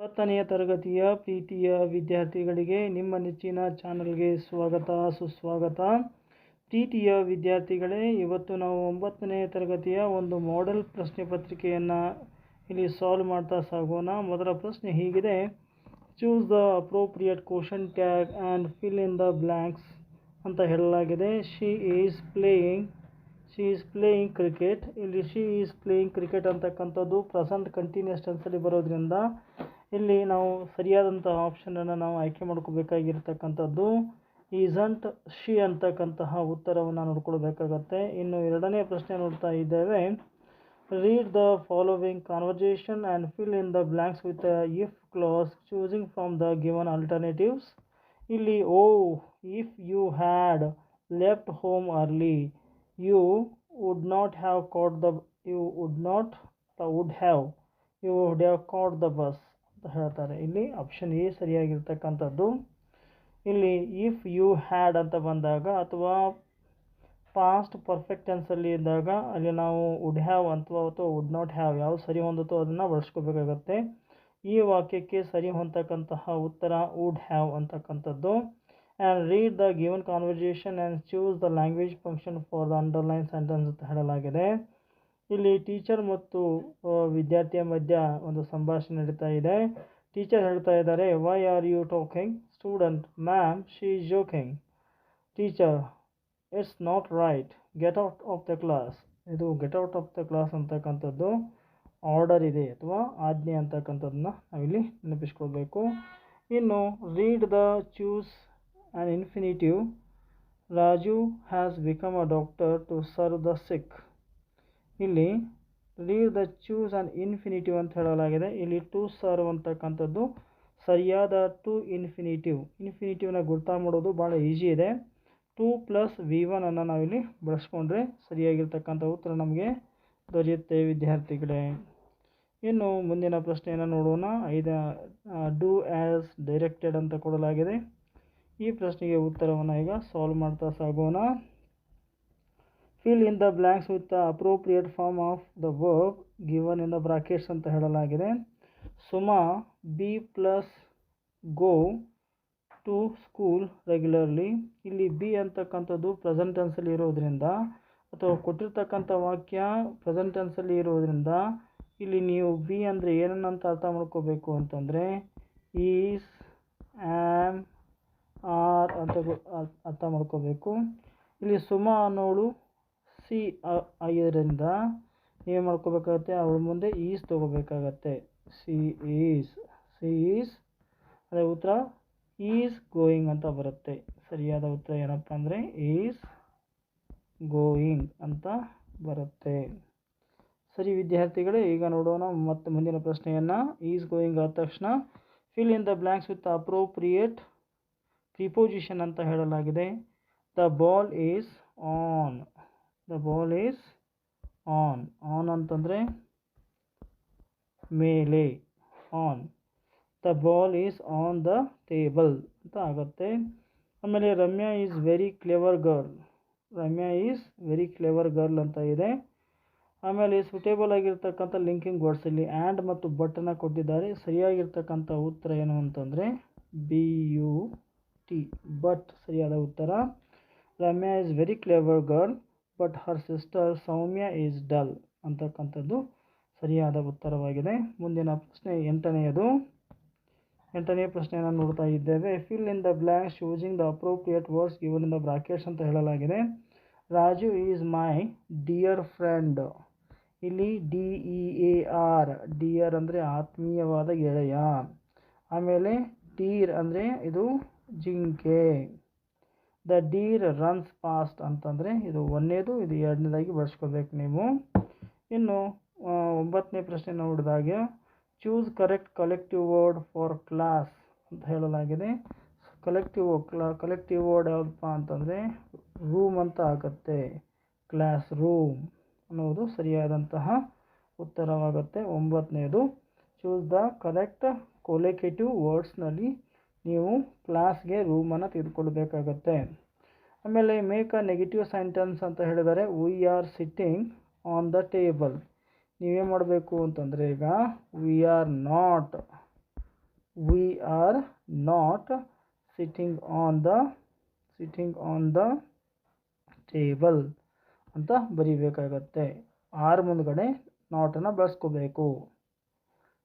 ಹತ್ತನೆಯ ತರಗತಿಯ ಪ್ರೀತಿಯ ವಿದ್ಯಾರ್ಥಿಗಳಿಗೆ ನಿಮ್ಮ ನೆಚ್ಚಿನ ಚಾನಲ್ಗೆ ಸ್ವಾಗತ, ಸುಸ್ವಾಗತ. ಪ್ರೀತಿಯ ವಿದ್ಯಾರ್ಥಿಗಳೇ, ಇವತ್ತು ನಾವು ಒಂಬತ್ತನೆಯ ತರಗತಿಯ ಒಂದು ಮಾಡೆಲ್ ಪ್ರಶ್ನೆ ಪತ್ರಿಕೆಯನ್ನು ಇಲ್ಲಿ ಸಾಲ್ವ್ ಮಾಡ್ತಾ ಸಾಗೋಣ. ಮೊದಲ ಪ್ರಶ್ನೆ ಹೀಗಿದೆ choose the appropriate question tag and fill in the blanks ಅಂತ ಹೇಳಲಾಗಿದೆ. She is playing she is playing cricket ಇಲ್ಲಿ ಶಿ ಈಸ್ ಪ್ಲೇಯಿಂಗ್ ಕ್ರಿಕೆಟ್ ಅಂತಕ್ಕಂಥದ್ದು ಪ್ರೆಸೆಂಟ್ ಕಂಟಿನ್ಯೂಸ್ ಟೆನ್ಸಲ್ಲಿ ಬರೋದ್ರಿಂದ ಇಲ್ಲಿ ನಾವು ಸರಿಯಾದಂಥ ಆಪ್ಷನನ್ನು ನಾವು ಆಯ್ಕೆ ಮಾಡ್ಕೋಬೇಕಾಗಿರ್ತಕ್ಕಂಥದ್ದು ಈಸಂಟ್ ಶಿ ಅಂತಕ್ಕಂತಹ ಉತ್ತರವನ್ನು ನೋಡ್ಕೊಳ್ಬೇಕಾಗತ್ತೆ. ಇನ್ನು ಎರಡನೇ ಪ್ರಶ್ನೆ ನೋಡ್ತಾ ಇದ್ದೇವೆ. Read the following conversation and fill in the blanks with if clause choosing from the given alternatives ಇಲ್ಲಿ ಓ if you had left home early you would not have caught the you would not would have you would have caught the bus ಅಂತ ಹೇಳ್ತಾರೆ. ಇಲ್ಲಿ option A ಸರಿಯಾಗಿರ್ತಕ್ಕಂಥದ್ದು. ಇಲ್ಲಿ if you had ಅಂತ ಬಂದಾಗ ಅಥವಾ past perfect ಟೆನ್ಸಲ್ಲಿ ಇದ್ದಾಗ ಅಲ್ಲಿ ನಾವು ವುಡ್ ಹ್ಯಾವ್ ಅಥವಾ ಅಥವಾ ವುಡ್ ನಾಟ್ ಹ್ಯಾವ್ ಯಾವ ಸರಿ ಹೊಂದುತ್ತೋ ಅದನ್ನು ಬಳಸ್ಕೋಬೇಕಾಗತ್ತೆ. ಈ ವಾಕ್ಯಕ್ಕೆ ಸರಿ ಹೊಂದತಕ್ಕಂತಹ ಉತ್ತರ ವುಡ್ ಹ್ಯಾವ್ ಅಂತಕ್ಕಂಥದ್ದು. And read the given conversation and choose the language function for the underline sentence ಅಂತ ಹೇಳಲಾಗಿದೆ. ಇಲ್ಲಿ ಟೀಚರ್ ಮತ್ತು ವಿದ್ಯಾರ್ಥಿಯ ಮಧ್ಯ ಒಂದು ಸಂಭಾಷಣೆ ನಡೀತಾ ಇದೆ. ಟೀಚರ್ ಹೇಳ್ತಾ ಇದ್ದಾರೆ why are you talking student ma'am she is joking teacher it's not right get out of the class ಇದು get out of the class ಅಂತಕ್ಕಂಥದ್ದು ಆರ್ಡರ್ ಇದೆ ಅಥವಾ ಆಜ್ಞೆ ಅಂತಕ್ಕಂಥದ್ದನ್ನ ನಾವಿಲ್ಲಿ ನೆನಪಿಸ್ಕೊಳ್ಬೇಕು. ಇನ್ನು read the choose an infinitive Raju has become a doctor to serve the sick ಇಲ್ಲಿ leave the choose and infinitive ಅಂತ ಹೇಳಲಾಗಿದೆ. ಇಲ್ಲಿ ಟು ಸರ್ವ್ ಅಂತಕ್ಕಂಥದ್ದು ಸರಿಯಾದ ಟು ಇನ್ಫಿನಿಟಿವ್ ಇನ್ಫಿನಿಟಿವ್ನ ಗುರ್ತಾ ಮಾಡೋದು ಭಾಳ ಈಸಿ ಇದೆ. ಟು ಪ್ಲಸ್ ವಿ ಒನನ್ನು ನಾವಿಲ್ಲಿ ಬಳಸ್ಕೊಂಡ್ರೆ ಸರಿಯಾಗಿರ್ತಕ್ಕಂಥ ಉತ್ತರ ನಮಗೆ ದೊರೆಯುತ್ತೆ ವಿದ್ಯಾರ್ಥಿಗಳೇ. ಇನ್ನು ಮುಂದಿನ ಪ್ರಶ್ನೆಯನ್ನು ನೋಡೋಣ. ಐದ ಡೂ ಆ್ಯಸ್ ಡೈರೆಕ್ಟೆಡ್ ಅಂತ ಕೊಡಲಾಗಿದೆ. ಈ ಪ್ರಶ್ನೆಗೆ ಉತ್ತರವನ್ನು ಈಗ ಸಾಲ್ವ್ ಮಾಡ್ತಾ ಸಾಗೋಣ. Fill in the blanks with the appropriate form of the verb given in the brackets ಅಂತ ಹೇಳಲಾಗಿದೆ. Suma be plus go to school regularly ಇಲ್ಲಿ ಬಿ ಅಂತಕ್ಕಂಥದ್ದು ಪ್ರೆಸೆಂಟ್ ಟೆನ್ಸಲ್ಲಿ ಇರೋದ್ರಿಂದ ಅಥವಾ ಕೊಟ್ಟಿರ್ತಕ್ಕಂಥ ವಾಕ್ಯ ಪ್ರೆಸೆಂಟ್ ಟೆನ್ಸಲ್ಲಿ ಇರೋದ್ರಿಂದ ಇಲ್ಲಿ ನೀವು ಬಿ ಅಂದರೆ ಏನನ್ನಂತ ಅರ್ಥ ಮಾಡ್ಕೋಬೇಕು ಅಂತಂದರೆ ಈಸ್ ಆ್ಯಮ್ ಆರ್ ಅಂತ ಅರ್ಥ ಮಾಡ್ಕೋಬೇಕು. ಇಲ್ಲಿ ಸುಮಾ ಅನ್ನೋಳು ಸಿ ಆಗಿದ್ದರಿಂದ ಏನು ಮಾಡ್ಕೋಬೇಕಾಗತ್ತೆ. ಅವಳ ಮುಂದೆ ಈಸ್ ತೊಗೋಬೇಕಾಗತ್ತೆ. ಸಿ ಈಸ್ ಸಿ ಈಸ್, ಅದೇ ಉತ್ತರ ಈಸ್ ಗೋಯಿಂಗ್ ಅಂತ ಬರುತ್ತೆ. ಸರಿಯಾದ ಉತ್ತರ ಏನಪ್ಪ ಅಂದರೆ ಈಸ್ ಗೋಯಿಂಗ್ ಅಂತ ಬರುತ್ತೆ. ಸರಿ ವಿದ್ಯಾರ್ಥಿಗಳೇ, ಈಗ ನೋಡೋಣ ಮತ್ತೆ ಮುಂದಿನ ಪ್ರಶ್ನೆಯನ್ನು. ಈಸ್ ಗೋಯಿಂಗ್ ಆದ ತಕ್ಷಣ fill in the blanks with appropriate preposition ಅಂತ ಹೇಳಲಾಗಿದೆ. The ball is on. The ball is on on ಅಂತಂದರೆ ಮೇಲೆ. On the ball is on the table ಅಂತ ಆಗುತ್ತೆ. ಆಮೇಲೆ Ramya is very clever girl Ramya is very clever girl ಅಂತ ಇದೆ. ಆಮೇಲೆ ಸೂಟೇಬಲ್ ಆಗಿರ್ತಕ್ಕಂಥ ಲಿಂಕಿಂಗ್ ವರ್ಡ್ಸ್ ಇಲ್ಲಿ ಆ್ಯಂಡ್ ಮತ್ತು ಬಟ್ಟನ್ನು ಕೊಟ್ಟಿದ್ದಾರೆ. ಸರಿಯಾಗಿರ್ತಕ್ಕಂಥ ಉತ್ತರ ಏನು ಅಂತಂದರೆ ಬಿ ಯು ಟಿ ಬಟ್ ಸರಿಯಾದ ಉತ್ತರ. Ramya is very clever girl but her sister Soumya is dull ಅಂತಕ್ಕಂಥದ್ದು ಸರಿಯಾದ ಉತ್ತರವಾಗಿದೆ. ಮುಂದಿನ ಪ್ರಶ್ನೆ ಎಂಟನೆಯದು. ಎಂಟನೇ ಪ್ರಶ್ನೆಯನ್ನು ನೋಡ್ತಾ ಇದ್ದೇವೆ. Fill in the blanks using the appropriate words given in the brackets ಅಂತ ಹೇಳಲಾಗಿದೆ. Raju is my dear friend ಇಲ್ಲಿ D E A R dear ಅಂದರೆ ಆತ್ಮೀಯವಾದ ಗೆಳೆಯ. ಆಮೇಲೆ ಟೀರ್ ಅಂದರೆ ಇದು ಜಿಂಕೆ. ದ ಡೀರ್ ರನ್ಸ್ ಫಾಸ್ಟ್ ಅಂತಂದರೆ ಇದು ಒಂದನೇದು ಇದು ಎರಡನೇದಾಗಿ ಬಳಸ್ಕೋಬೇಕು ನೀವು. ಇನ್ನು ಒಂಬತ್ತನೇ ಪ್ರಶ್ನೆ ನೋಡಿದಾಗ choose correct collective word for class ಅಂತ ಹೇಳಲಾಗಿದೆ. ಕಲೆಕ್ಟಿವ್ ಕ್ಲಾ ಕಲೆಕ್ಟಿವ್ ವರ್ಡ್ ಯಾವುದಪ್ಪ ಅಂತಂದರೆ ರೂಮ್ ಅಂತ ಆಗುತ್ತೆ ಕ್ಲಾಸ್ ರೂಮ್ ಅನ್ನೋದು ಸರಿಯಾದಂತಹ ಉತ್ತರವಾಗುತ್ತೆ. ಒಂಬತ್ತನೇದು ಚೂಸ್ ದ ಕರೆಕ್ಟ್ ಕೊಲೆಕೇಟಿವ್ ವರ್ಡ್ಸ್ನಲ್ಲಿ ನೀವು ಕ್ಲಾಸ್ಗೆ ರೂಮನ್ನು ತೆಗೆದುಕೊಳ್ಬೇಕಾಗತ್ತೆ ಆಮೇಲೆ ಮೇಕ್ ಅ ನೆಗೆಟಿವ್ ಸೆಂಟೆನ್ಸ್ ಅಂತ ಹೇಳಿದರೆ we are sitting on the table ನೀವೇ ಮಾಡಬೇಕು ಅಂತಂದರೆ, ಈಗ we are not we are not sitting on the sitting on the table ಅಂತ ಬರಿಬೇಕಾಗತ್ತೆ. ಆರ್ ಮುಂದ್ಗಡೆ ನಾಟನ್ನು ಬಳಸ್ಕೋಬೇಕು.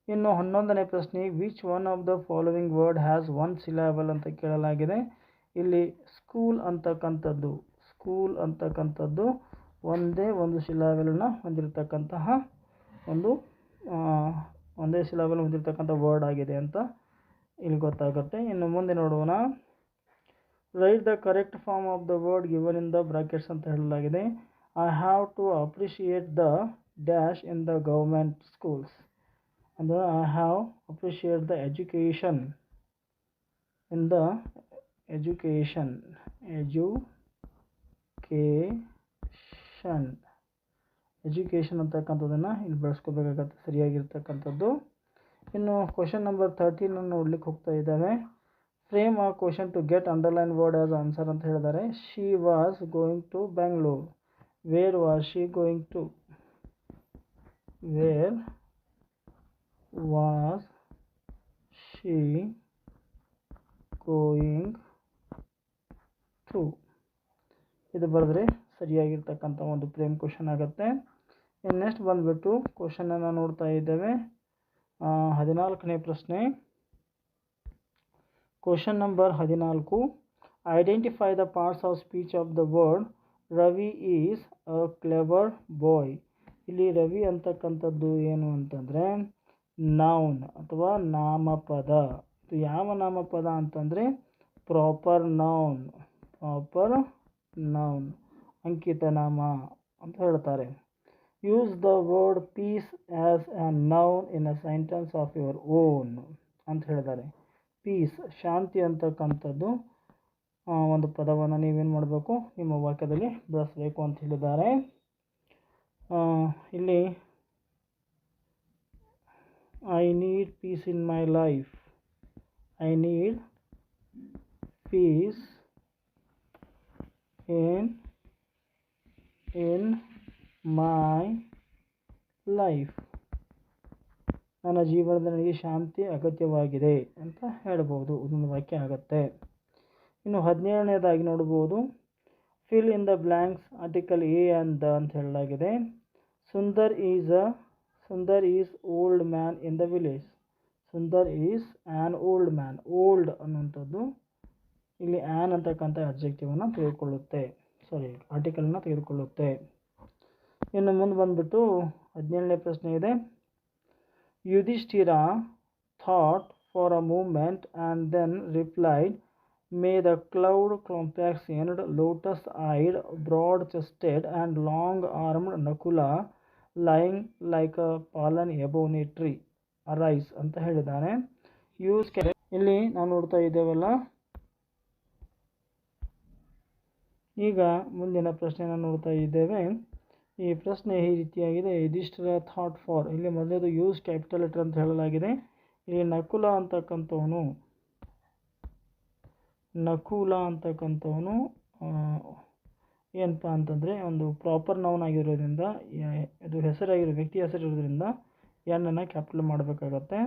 ಇನ್ನು ಹನ್ನೊಂದನೇ ಪ್ರಶ್ನೆ which one of the following word has one syllable ಅಂತ ಕೇಳಲಾಗಿದೆ. ಇಲ್ಲಿ ಸ್ಕೂಲ್ ಅಂತಕ್ಕಂಥದ್ದು ಸ್ಕೂಲ್ ಅಂತಕ್ಕಂಥದ್ದು ಒಂದೇ ಒಂದು ಸಿಲಾಬಲನ್ನು ಹೊಂದಿರತಕ್ಕಂತಹ ಒಂದು ಒಂದೇ ಸಿಲಬಲ್ ಹೊಂದಿರತಕ್ಕಂಥ ವರ್ಡ್ ಆಗಿದೆ ಅಂತ ಇಲ್ಲಿ ಗೊತ್ತಾಗುತ್ತೆ. ಇನ್ನು ಮುಂದೆ ನೋಡೋಣ. Write the correct form of the word given in the brackets ಅಂತ ಹೇಳಲಾಗಿದೆ. I have to appreciate the dash in the government schools ಅಂದರೆ I have appreciate the education in the education education education ಅಂತಕ್ಕಂಥದ್ದನ್ನು ಇಲ್ಲಿ ಬಳಸ್ಕೋಬೇಕಾಗತ್ತೆ, ಸರಿಯಾಗಿರ್ತಕ್ಕಂಥದ್ದು. ಇನ್ನು question number thirteen ನೋಡ್ಲಿಕ್ಕೆ ಹೋಗ್ತಾ ಇದ್ದಾವೆ. Frame a question to get underline word as answer ಅಂತ ಹೇಳಿದ್ದಾರೆ. She was going to Bangalore where was she going to where was she going to? ಇದು ಬರೆದ್ರೆ ಸರಿಯಾಗಿರ್ತಕ್ಕಂಥ ಒಂದು ಪ್ರೇಮ್ ಕ್ವಶನ್ ಆಗುತ್ತೆ. ಇನ್ನು ನೆಕ್ಸ್ಟ್ ಬಂದುಬಿಟ್ಟು ಕ್ವಶನನ್ನು ನೋಡ್ತಾ ಇದ್ದೇವೆ. ಹದಿನಾಲ್ಕನೇ ಪ್ರಶ್ನೆ. ಕ್ವಶನ್ ನಂಬರ್ ಹದಿನಾಲ್ಕು. Identify the parts of speech of the word Ravi is a clever boy ಇಲ್ಲಿ ರವಿ ಅಂತಕ್ಕಂಥದ್ದು ಏನು ಅಂತಂದರೆ ನೌನ್ ಅಥವಾ ನಾಮಪದ. ಇದು ಯಾವ ನಾಮಪದ ಅಂತಂದರೆ ಪ್ರಾಪರ್ ನೌನ್ ಪ್ರಾಪರ್ ನೌನ್ ಅಂಕಿತ ನಾಮ ಅಂತ ಹೇಳ್ತಾರೆ. Use the word peace as a noun in a sentence of your own ಅಂತ ಹೇಳಿದ್ದಾರೆ ಪೀಸ್ ಶಾಂತಿ ಅಂತಕ್ಕಂಥದ್ದು ಒಂದು ಪದವನ್ನು ನೀವೇನು ಮಾಡಬೇಕು? ನಿಮ್ಮ ವಾಕ್ಯದಲ್ಲಿ ಬಳಸಬೇಕು ಅಂತ ಹೇಳಿದ್ದಾರೆ. ಇಲ್ಲಿ I need peace in my life. I need peace in in my life. ನನ್ನ ಜೀವನದ ನನಗೆ ಶಾಂತಿ ಅಗತ್ಯವಾಗಿದೆ ಅಂತ ಹೇಳ್ಬೋದು ಇದೊಂದು ವಾಕ್ಯ ಆಗುತ್ತೆ ಇನ್ನು ಹದಿನೇಳನೇದಾಗಿ ನೋಡ್ಬೋದು fill in the blanks article a the ಅಂತ ಹೇಳಲಾಗಿದೆ Sundar is a Sundar is old man in the village Sundar is an old man old ಅನ್ನುವಂಥದ್ದು ಇಲ್ಲಿ ಆ್ಯನ್ ಅಂತಕ್ಕಂಥ ಅಬ್ಜೆಕ್ಟಿವನ್ನು ತೆಗೆದುಕೊಳ್ಳುತ್ತೆ. ಸಾರಿ ಆರ್ಟಿಕಲನ್ನು ತೆಗೆದುಕೊಳ್ಳುತ್ತೆ. ಇನ್ನು ಮುಂದೆ ಬಂದುಬಿಟ್ಟು ಹದಿನೇಳನೇ ಪ್ರಶ್ನೆ ಇದೆ. Yudhishthira thought for a moment and then replied may the cloud complexioned lotus eyed broad chested and long armed Nakula lying like a fallen ebony tree arise ಅಂತ ಹೇಳಿದ್ದಾನೆ. ಯೂಸ್ ಕೆ ಇಲ್ಲಿ ನಾವು ನೋಡ್ತಾ ಇದ್ದೇವಲ್ಲ. ಈಗ ಮುಂದಿನ ಪ್ರಶ್ನೆಯನ್ನು ನೋಡ್ತಾ ಇದ್ದೇವೆ. ಈ ಪ್ರಶ್ನೆ ಈ ರೀತಿಯಾಗಿದೆ. ಇದಿಷ್ಟರ ಥಾಟ್ ಫಾರ್ ಇಲ್ಲಿ ಮೊದಲೇದು ಯೂಸ್ ಕ್ಯಾಪಿಟಲ್ ಲೆಟರ್ ಅಂತ ಹೇಳಲಾಗಿದೆ. ಇಲ್ಲಿ ನಕುಲ ಅಂತಕ್ಕಂಥವನು ನಕುಲ ಅಂತಕ್ಕಂಥವನು ಏನಪ್ಪ ಅಂತಂದರೆ ಒಂದು ಪ್ರಾಪರ್ ನೌನ್ ಆಗಿರೋದ್ರಿಂದ ಅದು ಹೆಸರಾಗಿರೋ ವ್ಯಕ್ತಿ ಹೆಸರಿರೋದ್ರಿಂದ ಎನ್ನನ್ನು ಕ್ಯಾಪಿಟಲ್ ಮಾಡಬೇಕಾಗತ್ತೆ.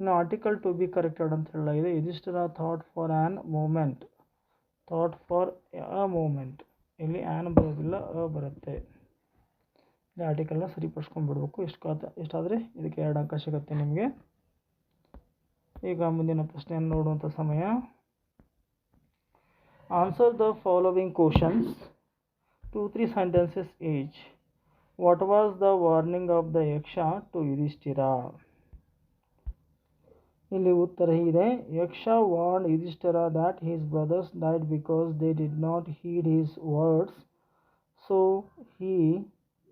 ಇನ್ನು ಆರ್ಟಿಕಲ್ ಟು ಬಿ ಕರೆಕ್ಟೆಡ್ ಅಂತ ಹೇಳಲಾಗಿದೆ. Yudhishthira thought for an moment thought for a moment ಇಲ್ಲಿ ಆ್ಯನ್ ಬರೋದಿಲ್ಲ, ಅ ಬರುತ್ತೆ. ಇಲ್ಲಿ ಆರ್ಟಿಕಲ್ನ ಸರಿಪಡಿಸ್ಕೊಂಡ್ಬಿಡ್ಬೇಕು. ಇಷ್ಟು ಇಷ್ಟಾದರೆ ಇದಕ್ಕೆ ಎರಡು ಅಂಕ ಸಿಗುತ್ತೆ ನಿಮಗೆ. ಈಗ ಮುಂದಿನ ಪ್ರಶ್ನೆಯನ್ನು ನೋಡುವಂಥ ಸಮಯ. Answer the following questions two three sentences each what was the warning of the Yaksha to Yudhishthira ಇಲ್ಲಿ ಉತ್ತರ ಹೀಗಿದೆ Yaksha warned Yudhishthira that his brothers died because they did not heed his words so he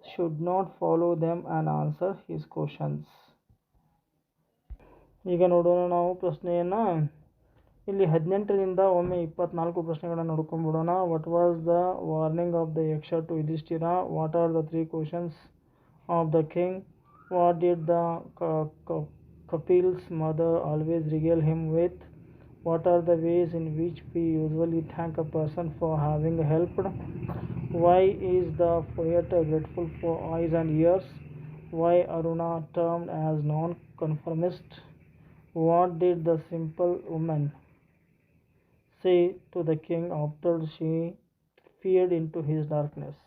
should not follow them and answer his questions ಈಗ ನೋಡೋಣ ನಾವು ಪ್ರಶ್ನೆಯನ್ನು. ಇಲ್ಲಿ ಹದಿನೆಂಟರಿಂದ ಒಮ್ಮೆ ಇಪ್ಪತ್ನಾಲ್ಕು ಪ್ರಶ್ನೆಗಳನ್ನು ನೋಡ್ಕೊಂಡ್ಬಿಡೋಣ what was the warning of the Yaksha to Yudhishthira what are the three questions of the king what did the Kapil's mother always regale him with what are the ways in which we usually thank a person for having helped why is the poet grateful for eyes and ears? Why aruna termed as non-conformist? What did the simple women say to the king after she feared in to his darkness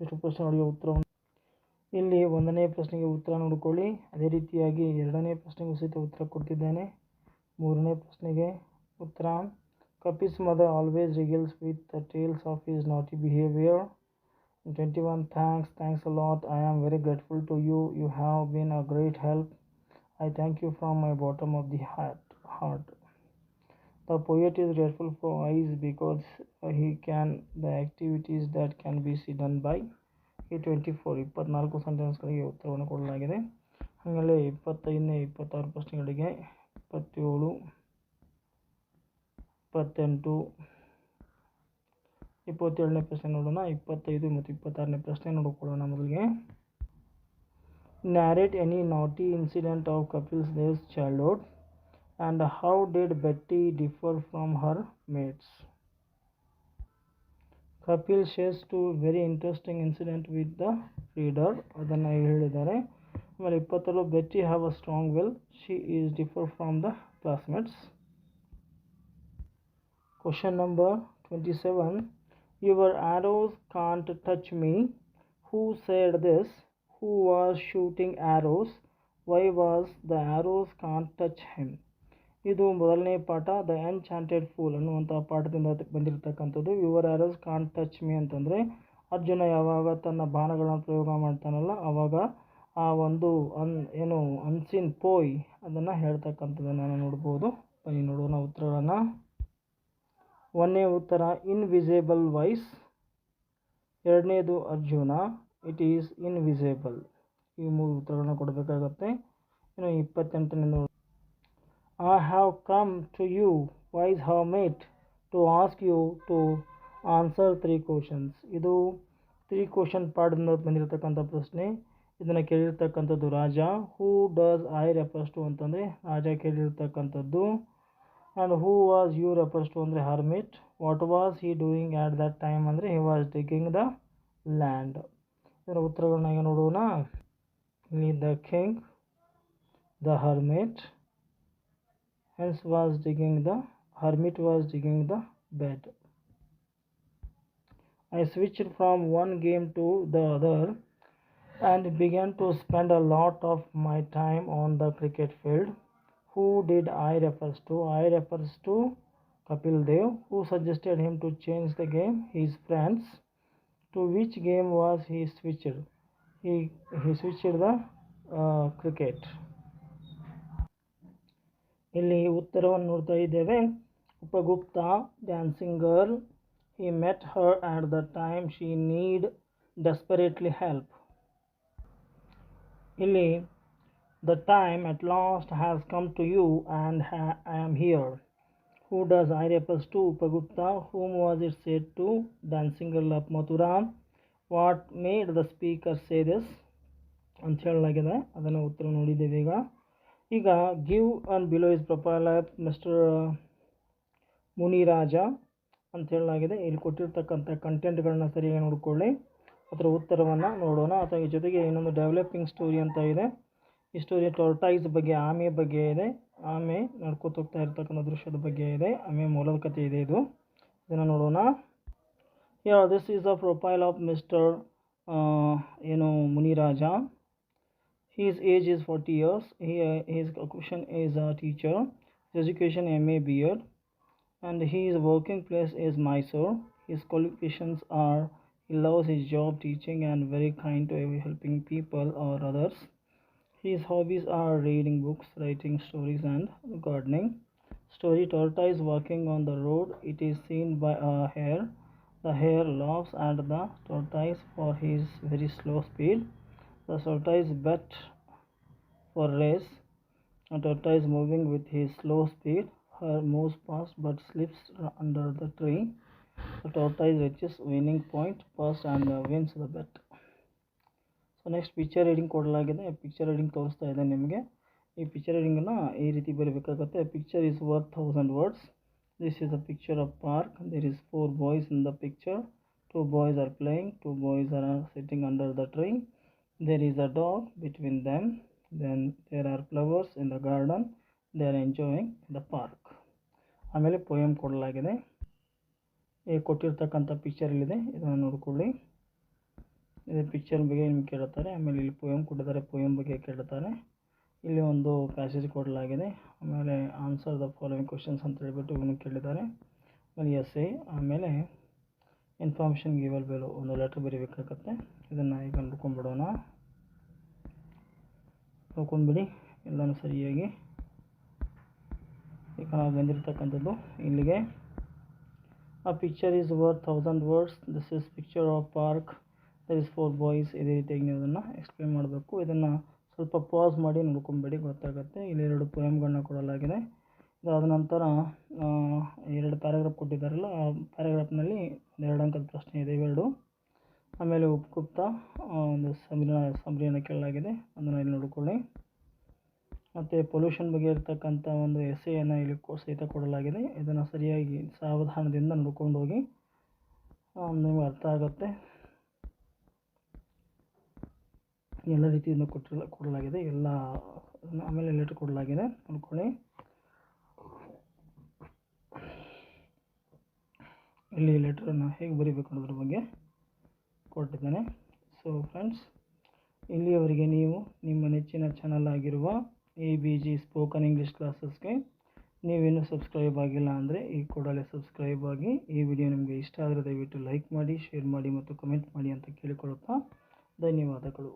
ಇಷ್ಟು ಪ್ರಶ್ನೆಗಳಿಗೆ ಉತ್ತರವನ್ನು ಇಲ್ಲಿ ಒಂದನೇ ಪ್ರಶ್ನೆಗೆ ಉತ್ತರ ನೋಡಿಕೊಳ್ಳಿ. ಅದೇ ರೀತಿಯಾಗಿ ಎರಡನೇ ಪ್ರಶ್ನೆಗೂ ಸಹಿತ ಉತ್ತರ ಕೊಡ್ತಿದ್ದೇನೆ. ಮೂರನೇ ಪ್ರಶ್ನೆಗೆ ಉತ್ತರ. Kapil's mother always regales with the tales of his naughty behaviour twenty one thanks thanks a lot I am very grateful to you you have been a great help I thank you from my bottom of the heart heart The poet is grateful for eyes because he can, the activities that can be seen done by ಈ twenty four ಇಪ್ಪತ್ನಾಲ್ಕು ಸೆಂಟೆನ್ಸ್ಗಳಿಗೆ ಉತ್ತರವನ್ನು ಕೊಡಲಾಗಿದೆ. ಆಮೇಲೆ ಇಪ್ಪತ್ತೈದನೇ, ಇಪ್ಪತ್ತಾರು ಪ್ರಶ್ನೆಗಳಿಗೆ ಇಪ್ಪತ್ತೇಳು, ಇಪ್ಪತ್ತೆಂಟು, ಇಪ್ಪತ್ತೇಳನೇ ಪ್ರಶ್ನೆ ನೋಡೋಣ. ಇಪ್ಪತ್ತೈದು ಮತ್ತು ಇಪ್ಪತ್ತಾರನೇ ಪ್ರಶ್ನೆ ನೋಡಿಕೊಳ್ಳೋಣ ಮೊದಲಿಗೆ. Narrate any naughty incident of Kapil's Dev's childhood and how did Betty differ from her mates? Kapil shares two very interesting incident with the reader. ಅದನ್ನು ಹೇಳಿದ್ದಾರೆ. ಆಮೇಲೆ ಇಪ್ಪತ್ತೇಳು Betty have a strong will she is differ from the classmates question number twenty seven your arrows can't touch me who said this who was shooting arrows why was the arrows can't touch him ಇದು ಮೊದಲನೇ ಪಾಠ the enchanted pool ಅನ್ನುವಂಥ ಪಾಠದಿಂದ ಬಂದಿರತಕ್ಕಂಥದ್ದು. Your arrows can't touch me ಅಂತಂದರೆ, ಅರ್ಜುನ ಯಾವಾಗ ತನ್ನ ಬಾಣಗಳನ್ನು ಪ್ರಯೋಗ ಮಾಡ್ತಾನಲ್ಲ ಆವಾಗ ಆ ಒಂದು ಅನ್, ಏನು ಅನ್ಸಿನ್ ಪೋಯ್ ಅದನ್ನು ಹೇಳ್ತಕ್ಕಂಥದ್ದನ್ನು ನೋಡ್ಬೋದು. ಬನ್ನಿ ನೋಡೋಣ ಉತ್ತರಗಳನ್ನು ಒಂದನೇ ಉತ್ತರ ಇನ್ವಿಸಿಬಲ್ ವಾಯ್ಸ್ ಎರಡನೇದು, ಅರ್ಜುನ. ಇಟ್ ಈಸ್ ಇನ್ವಿಸಿಬಲ್ ಈ ಮೂರು ಉತ್ತರಗಳನ್ನು ಕೊಡಬೇಕಾಗತ್ತೆ. ಇನ್ನು ಇಪ್ಪತ್ತೆಂಟನೇ I have come to you, wise hermit, to ask you to answer three questions. ಇದು ತ್ರೀ ಕ್ವಶನ್ ಪಾಠದಿಂದ ಬಂದಿರತಕ್ಕಂಥ ಪ್ರಶ್ನೆ. ಇದನ್ನು ಕೇಳಿರ್ತಕ್ಕಂಥದ್ದು ರಾಜ. Who does I refers to ಅಂತಂದರೆ ರಾಜ ಕೇಳಿರ್ತಕ್ಕಂಥದ್ದು. And who was you refers to ಅಂದರೆ hermit what was he doing at that time ಅಂದರೆ he was taking the land ಇದರ ಉತ್ತರಗಳನ್ನ ಈಗ ನೋಡೋಣ. The king the hermit hence was digging the hermit was digging the bed. I switched from one game to the other and began to spend a lot of my time on the cricket field. Who did i refers to? I refers to kapil dev who suggested him to change the game his friends. To which game was he switched? He he switched the uh, cricket ಇಲ್ಲಿ ಉತ್ತರವನ್ನು ನೋಡ್ತಾ ಇದ್ದೇವೆ. Upagupta dancing girl he met her at the time she need desperately help ಇಲ್ಲಿ the time at last has come to you and I am here who does I refers to Upagupta whom was it said to dancing girl of Mathura what made the speaker say this ಅಂತ ಹೇಳಲಾಗಿದೆ. ಅದನ್ನು ಉತ್ತರ ನೋಡಿದ್ದೇವೆ ಈಗ. ಈಗ give and below is profile of mister Muniraja ಅಂತ ಹೇಳಲಾಗಿದೆ. ಇಲ್ಲಿ ಕೊಟ್ಟಿರ್ತಕ್ಕಂಥ ಕಂಟೆಂಟ್ಗಳನ್ನ ಸರಿಯಾಗಿ ನೋಡಿಕೊಳ್ಳಿ. ಅದರ ಉತ್ತರವನ್ನು ನೋಡೋಣ. ಅಥವಾ ಈ ಜೊತೆಗೆ ಇನ್ನೊಂದು ಡೆವಲಪಿಂಗ್ ಸ್ಟೋರಿ ಅಂತ ಇದೆ. ಈ ಸ್ಟೋರಿ ಟೊರ್ಟೈಸ್ ಬಗ್ಗೆ, ಆಮೆ ಬಗ್ಗೆ ಇದೆ. ಆಮೆ ನಡ್ಕೋತ ಹೋಗ್ತಾ ಇರ್ತಕ್ಕಂಥ ದೃಶ್ಯದ ಬಗ್ಗೆ ಇದೆ. ಆಮೆ ಮೂಲದ ಕಥೆ ಇದೆ ಇದು. ಇದನ್ನು ನೋಡೋಣ. Yeah this is a profile of mister ಏನು Muniraja. His age is 40 years. He, uh, his occupation is a teacher. His education MA BEd. And his working place is Mysore. His qualifications are he loves his job teaching and very kind to helping people or others. His hobbies are reading books, writing stories, and gardening. Story tortoise walking on the road. It is seen by a hare. The hare laughs at the tortoise for his very slow speed The tortoise bet for race. A tortoise moving with his slow speed. Her moves fast but slips under the tree. The tortoise reaches winning point first and uh, wins the bet. So next picture reading ಕೊಡಲಾಗಿದೆ picture reading ತೋರಿಸ್ತಾ ಇದೆ ನಿಮಗೆ ಈ picture ರೀಡಿಂಗನ್ನು ಈ ರೀತಿ ಬರೀಬೇಕಾಗುತ್ತೆ picture is worth thousand words this is a picture of park there is four boys in the picture two boys are playing two boys are sitting under the tree There is a dog between them. Then there are flowers in the garden. They are enjoying the park ಆಮೇಲೆ poem ಕೊಡಲಾಗಿದೆ. ಈ ಕೊಟ್ಟಿರ್ತಕ್ಕಂಥ picture ಇಲ್ಲಿದೆ ಇದನ್ನು ನೋಡಿಕೊಳ್ಳಿ. ಇದು picture ಬಗ್ಗೆ ನಿಮ್ಗೆ ಕೇಳುತ್ತಾರೆ ಆಮೇಲೆ ಇಲ್ಲಿ ಪೋಯಮ್ ಕೊಟ್ಟಿದ್ದಾರೆ. ಪೋಯಮ್ ಬಗ್ಗೆ ಕೇಳುತ್ತಾರೆ ಇಲ್ಲಿ ಒಂದು ಪ್ಯಾಸೇಜ್ ಕೊಡಲಾಗಿದೆ. ಆಮೇಲೆ ಆನ್ಸರ್ ದ ಫಾಲೋವಿಂಗ್ ಕ್ವಶನ್ಸ್ ಅಂತ ಹೇಳ್ಬಿಟ್ಟು ಇವನು ಕೇಳಿದ್ದಾರೆ. ಆಮೇಲೆ ಎಸ್ ಐ ಆಮೇಲೆ ಇನ್ಫಾರ್ಮೇಷನ್ ಗಿವಲ್ ಬೇಲು ಒಂದು ಲೆಟ್ರ್ ಬರೀಬೇಕಾಗತ್ತೆ. ಇದನ್ನು ಈಗ ನೋಡ್ಕೊಂಬಿಡೋಣ ನೋಡ್ಕೊಂಡ್ಬಿಡಿ, ಎಲ್ಲನೂ ಸರಿಯಾಗಿ. ಈಗ ನಾವು ಬಂದಿರತಕ್ಕಂಥದ್ದು ಇಲ್ಲಿಗೆ. A picture is worth thousand words this is picture of park there is four boys ಇದೇ ರೀತಿಯಾಗಿ ನೀವು ಅದನ್ನು ಎಕ್ಸ್ಪ್ಲೇನ್ ಮಾಡಬೇಕು. ಇದನ್ನು ಸ್ವಲ್ಪ ಪಾಸ್ ಮಾಡಿ ನೋಡ್ಕೊಂಬೇಡಿ ಗೊತ್ತಾಗುತ್ತೆ. ಇಲ್ಲಿ ಎರಡು ಪೊಯಮ್ಗಳನ್ನ ಕೊಡಲಾಗಿದೆ. ಇದಾದ ನಂತರ ಎರಡು ಪ್ಯಾರಾಗ್ರಾಫ್ ಕೊಟ್ಟಿದ್ದಾರಲ್ಲ, ಆ ಪ್ಯಾರಾಗ್ರಾಫ್ನಲ್ಲಿ ಎರಡು ಅಂಕದ ಪ್ರಶ್ನೆ ಇದೆ ಇವೆರಡು. ಆಮೇಲೆ ಉಪಗುಪ್ತ ಒಂದು ಸಂವಿಧಾನ ಸಂವಿಧಾನ ಕೇಳಲಾಗಿದೆ ಅದನ್ನು ಇಲ್ಲಿ ನೋಡಿಕೊಳ್ಳಿ. ಮತ್ತು ಪೊಲ್ಯೂಷನ್ ಬಗ್ಗೆ ಇರತಕ್ಕಂಥ ಒಂದು ಎಸೆಯನ್ನು ಇಲ್ಲಿ ಸಹಿತ ಕೊಡಲಾಗಿದೆ. ಇದನ್ನು ಸರಿಯಾಗಿ ಸಾವಧಾನದಿಂದ ನೋಡ್ಕೊಂಡು ಹೋಗಿ ನಿಮಗೆ ಅರ್ಥ ಆಗುತ್ತೆ. ಎಲ್ಲ ರೀತಿಯಿಂದ ಕೊಟ್ಟಿಲ್ಲ, ಕೊಡಲಾಗಿದೆ. ಎಲ್ಲ, ಆಮೇಲೆ ಲೆಟ್ರ್ ಕೊಡಲಾಗಿದೆ. ನೋಡ್ಕೊಳ್ಳಿ. ಇಲ್ಲಿ ಲೆಟ್ರನ್ನು ಹೇಗೆ ಬರೀಬೇಕು ಅನ್ನೋದ್ರ ಬಗ್ಗೆ. ಕೊಟ್ಟಿದ್ದೇನೆ. ಸೊ ಫ್ರೆಂಡ್ಸ್ ಇಲ್ಲಿಯವರೆಗೆ ನೀವು ನಿಮ್ಮ ನೆಚ್ಚಿನ ಚಾನಲ್ ಆಗಿರುವ A B G spoken English ಕ್ಲಾಸಸ್ಗೆ ನೀವೇನು ಸಬ್ಸ್ಕ್ರೈಬ್ ಆಗಿಲ್ಲ ಅಂದರೆ ಈ ಕೂಡಲೇ ಸಬ್ಸ್ಕ್ರೈಬ್ ಆಗಿ ಈ ವಿಡಿಯೋ ನಿಮಗೆ ಇಷ್ಟ ಆದರೆ ದಯವಿಟ್ಟು ಲೈಕ್ ಮಾಡಿ ಶೇರ್ ಮಾಡಿ ಮತ್ತು ಕಮೆಂಟ್ ಮಾಡಿ ಅಂತ ಕೇಳಿಕೊಳ್ಳುತ್ತಾ ಧನ್ಯವಾದಗಳು.